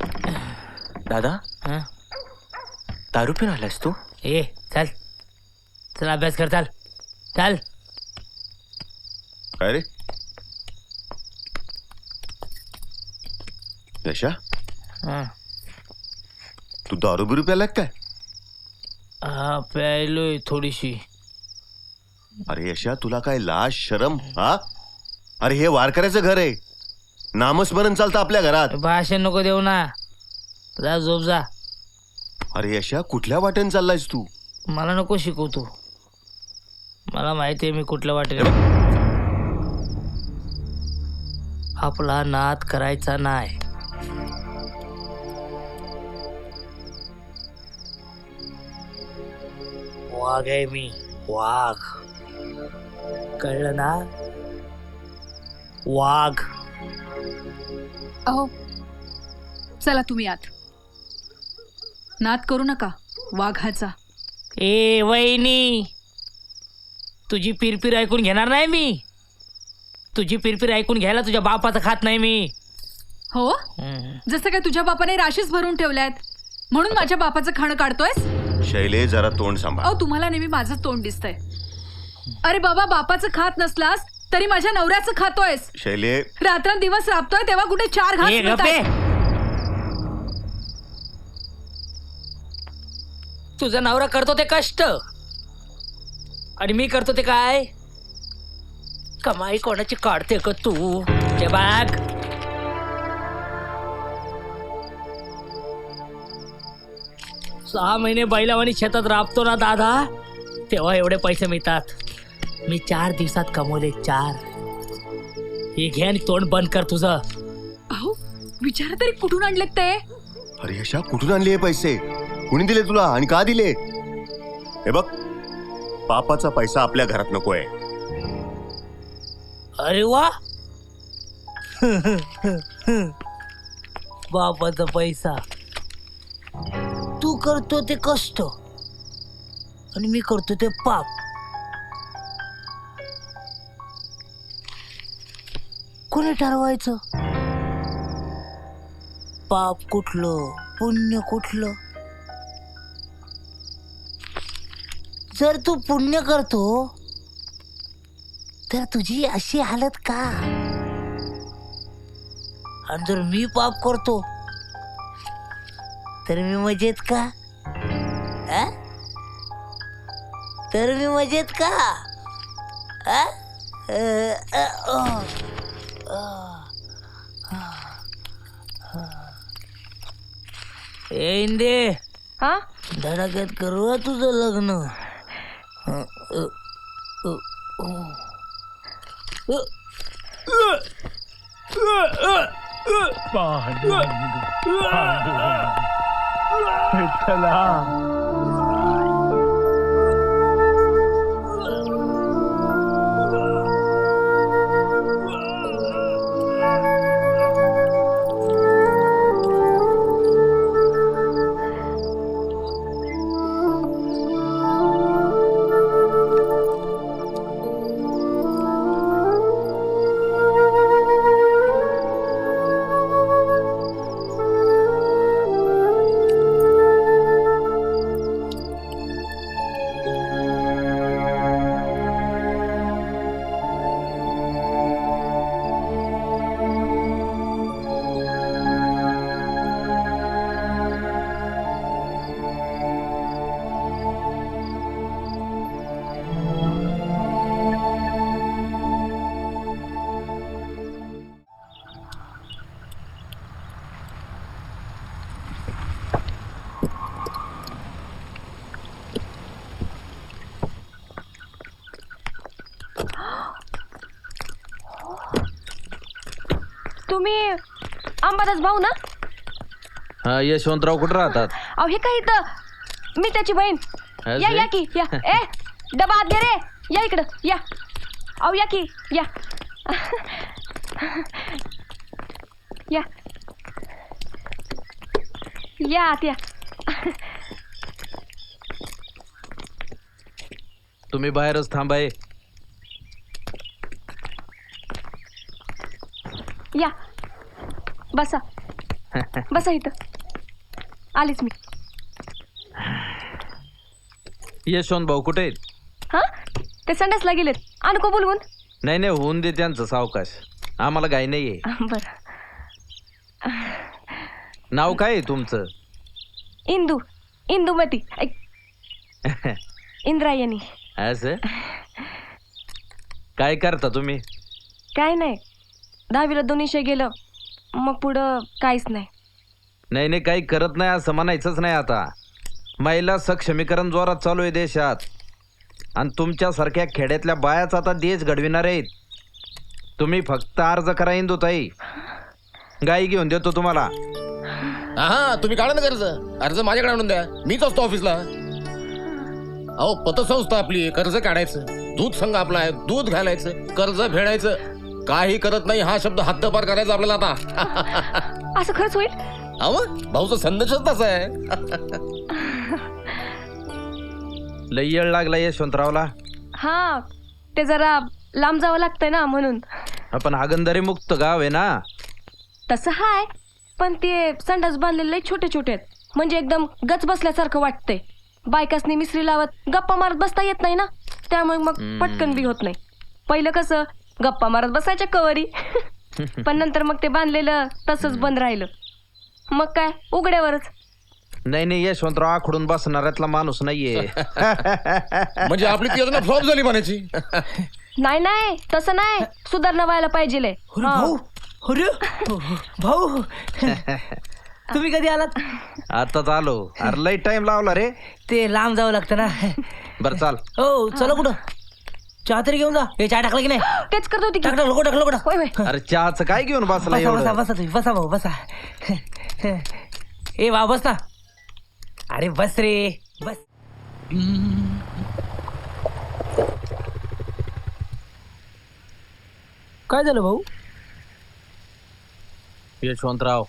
दादा? हं? दारू पिऊन आलास तू? ए चल. चल अभ्यास कर चल. चल. काय रे? यशा? हं. तू दारू बिरू प्याला काय? हा प्यायलोय थोडीशी. अरे यशा तुला काय लाज शरम हा? अरे हे वारकऱ्याचं घर आहे. नामस्मरण चालतं आपल्या घरात. भाषण नको देऊ ना. जा झोप जा. अरे यशा कुठल्या वाटेन चाललायस तू? मला नको शिकवू तू. मला माहिती आहे मी कुठल्या वाटेल आपला नाद करायचा नाही. वाघ आहे मी वाघ. कळलं ना? वाघ. अहो चला तुम्ही आत. नाद करू नका वाघाचा. ए वहिनी तुझी पिरपिर ऐकून घेणार नाही मी. तुझी पिरपिर ऐकून घ्यायला तुझ्या बापाचं खात नाही मी. हो? हम्म. जसं काय तुझ्या बापाने राशीच भरून ठेवल्यात म्हणून माझ्या बापाचं खाणं काढतोयस? शैले जरा तोंड सांभाळ. अहो तुम्हाला नेहमी माझं तोंड दिसतंय. अरे बाबा बापाचं खात नसलास तरी माझ्या नवऱ्याचं खातोयस. शैले. रात्रंदिवस राबतोय तेव्हा कुठे चार घास ए, मिळतायत. गप्पे. तुझा नवरा करतो ते कष्ट. आणि मी करतो ते काय? कमाई कोणाची काढते का तू? ते बाग सहा महिने बैलावानी शेतात राबतो ना दादा तेव्हा एवढे पैसे मिळतात. मी चार दिवसात कमवले चार. हे घे आणि तोंड बंद कर तुझं. अहो विचारा तरी कुठून आणलेत ते? अरे यशा कुठून आणले हे पैसे? कुणी दिले तुला आणि का दिले? हे बघ पापाचा पैसा आपल्या घरात नकोय. अरे वा. बापाचा पैसा. तू करतो ते कष्ट. आणि मी करतो ते पाप. कोणी ठरवायचं? पाप कुठलं? पुण्य कुठलं? जर तू पुण्य करतो तर तुझी अशी हालत का? आणि जर मी पाप करतो तर मी मजेत का? आ? तर मी मजेत का? आ? अ, अ, अ, अ, अ. ए इंदे हा धडाक्यात करू हं तुझं लग्न अ, अ, अ, अ. तुम्ही अंबादास भाऊ ना? हा यशवंतराव कुठं राहतात? अहो हे काय इथं? मी त्याची बहीण. या? या की या. ए डबा आत घे रे. या इकडं या. अहो या की या. या. या आत या. तुम्ही बाहेरच थांबाय. या. बसा. बसा इथं. आलीच मी. यशवंत भाऊ कुठे आहेत? हा? ते संडासला गेलेत. आणू को बोलवून? नाही नाही होऊन दे त्यांचं सावकाश. आम्हाला घाई नाहीये. बर. नाव काय आहे तुमचं? इंदू. इंदुमती ऐक, इंद्रायणी. असं? काय करता तुम्ही? काय नाही. दहावीला दोन्हीशे गेलं. मग पुढं काहीच नाही. नाही नाही काही करत नाही असं म्हणायचंच नाही आता. महिला सक्षमीकरण जोरात चालू आहे देशात. आणि तुमच्यासारख्या खेड्यातल्या बायाच आता देश घडविणार आहेत. तुम्ही फक्त अर्ज करा इंदुताई गाई घेऊन देतो तुम्हाला. हा तुम्ही काढा ना कर्ज. अर्ज माझ्याकडे आणून द्या. मीच असतो ऑफिसला. अहो पतसंस्था आपली आहे, कर्ज काढायचं. दूध संघ आपला आहे. दूध घालायचं. कर्ज फेडायचं. काही करत नाही हा शब्द हद्दपार करायचा आपल्याला आता. असं खरंच होईल? अहो भाऊचा संदेशच तसा आहे. लई येळ लागला यशवंतरावला. हा ते जरा लांब जावं लागतंय ना म्हणून. आपण हागंदारी मुक्त गाव आहे ना. तसं हाय पण ते संडास बांधलेले लय छोटे छोटे आहेत. म्हणजे एकदम गच बसल्यासारखं वाटतंय. बायकासनी मिसरी लावत गप्पा मारत बसता येत नाही ना. त्यामुळे मग पटकन बी होत नाही. पहिलं कसं गप्पा मारत बसायच्या कवरी. पण नंतर मग ते बांधलेलं तसंच बंद राहिलं. मग काय? उघड्यावरच. नाही नाही यशवंतराव आखडून बसणाऱ्यातला माणूस नाहीये. म्हणजे आपली ती योजना फ्लॉप झाली म्हणायची? नाही नाही तसं नाही. सुधारणा व्हायला पाहिजे अरे भाऊ अरे भाऊ. तुम्ही कधी आलात? आताच आलो अरे लई टाइम लावला रे. ते लांब जावं लागतं ना. बर चाल. हो चला कुठं? चहा तरी घेऊन जा. हे चहा टाकला की नाही? तेच करत होती की. टाक टाकलं टाकलं कुठं होय होय. अरे चहाचं काय घेऊन बसला बसा बसा एवढं? बसा तुम्ही बसा भाऊ बसा. ए भाऊ बस ना अरे बस रे. बस. काय झालं भाऊ? यशवंतराव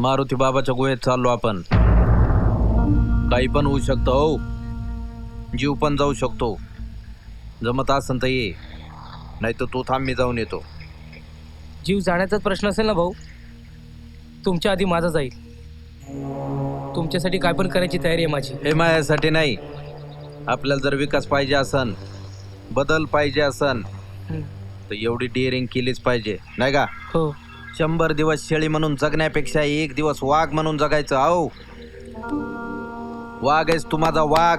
मारुती बाबाच्या गुहेत चाललो आपण. काही पण होऊ शकतं हो. जीव पण जाऊ शकतो. जमत असन तर ये. नाही तर तू थांब मी जाऊन येतो. जीव जाण्याचाच प्रश्न असेल ना भाऊ? तुमच्या आधी माझा जाईल. तुमच्यासाठी काय पण करायची तयारी आहे माझी. हे माझ्यासाठी नाही. आपल्याला जर विकास पाहिजे असन बदल पाहिजे असन तर एवढी डिअरिंग केलीच पाहिजे. नाही का? हो. शंभर दिवस शेळी म्हणून जगण्यापेक्षा एक दिवस वाघ म्हणून जगायचं आहो वाघ आहेस तू माझा वाघ.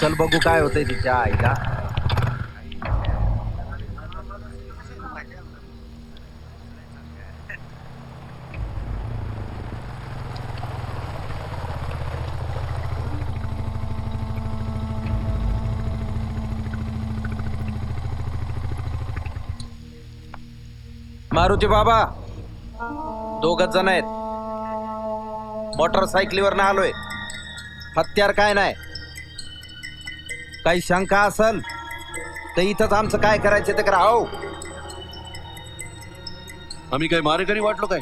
चल बघू काय होतंय तिच्या आईला. मारुती बाबा दोघच जण आहेत. मोटरसायकलीवर ना आलोय. हत्यार काय नाही. काही शंका असल तर इथंच आमचं काय करायचं ते करा हो. आम्ही काय मारेकरी वाटलो काय?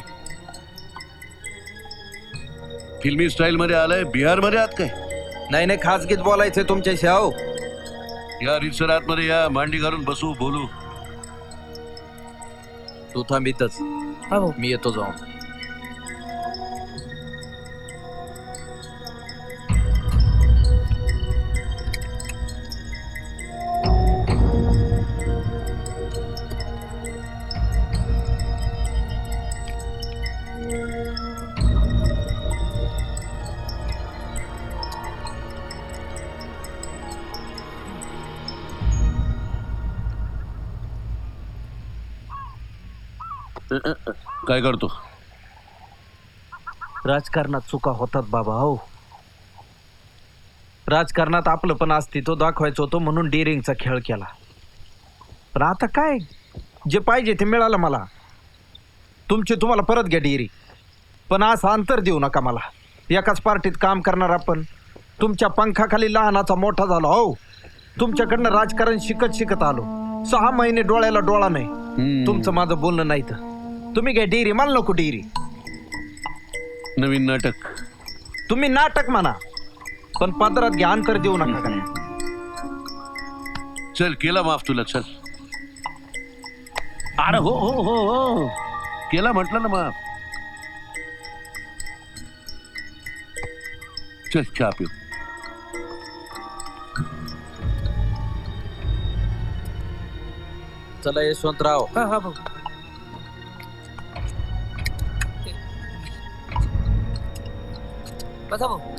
फिल्मी स्टाईल मध्ये आलाय बिहारमध्ये आहात काय? नाही नाही खासगीत बोलायचंय तुमच्याशी हो. या रितसर आतमध्ये या मांडी घालून बसू बोलू. तू थांब इथंच हा भाऊ मी येतो जाऊन काय करतो? राजकारणात चुका होतात बाबा हो. राजकारणात आपलं पण अस्तित्व दाखवायचं होतं म्हणून डेअरिंगचा खेळ केला. पण आता काय? जे पाहिजे ते मिळालं मला. तुमची तुम्हाला परत घ्या डेअरी पण असं अंतर देऊ नका मला. एकाच पार्टीत काम करणार आपण. तुमच्या पंखाखाली लहानाचा मोठा झालो हो. तुमच्याकडनं राजकारण शिकत शिकत आलो. सहा महिने डोळ्याला डोळा नाही. तुमचं माझं बोलणं नाही तर तुम्ही घ्या डिरी मान नको डिरी नवीन नाटक. तुम्ही नाटक म्हणा. पण पदरात घ्या अंतर देऊ नका काय चल केला माफ तुला चल. अरे हो हो हो हो. केला म्हटलं ना माफ. चल चहा पिऊ. चला यशवंतराव. हा हा बघ. बसा भाऊ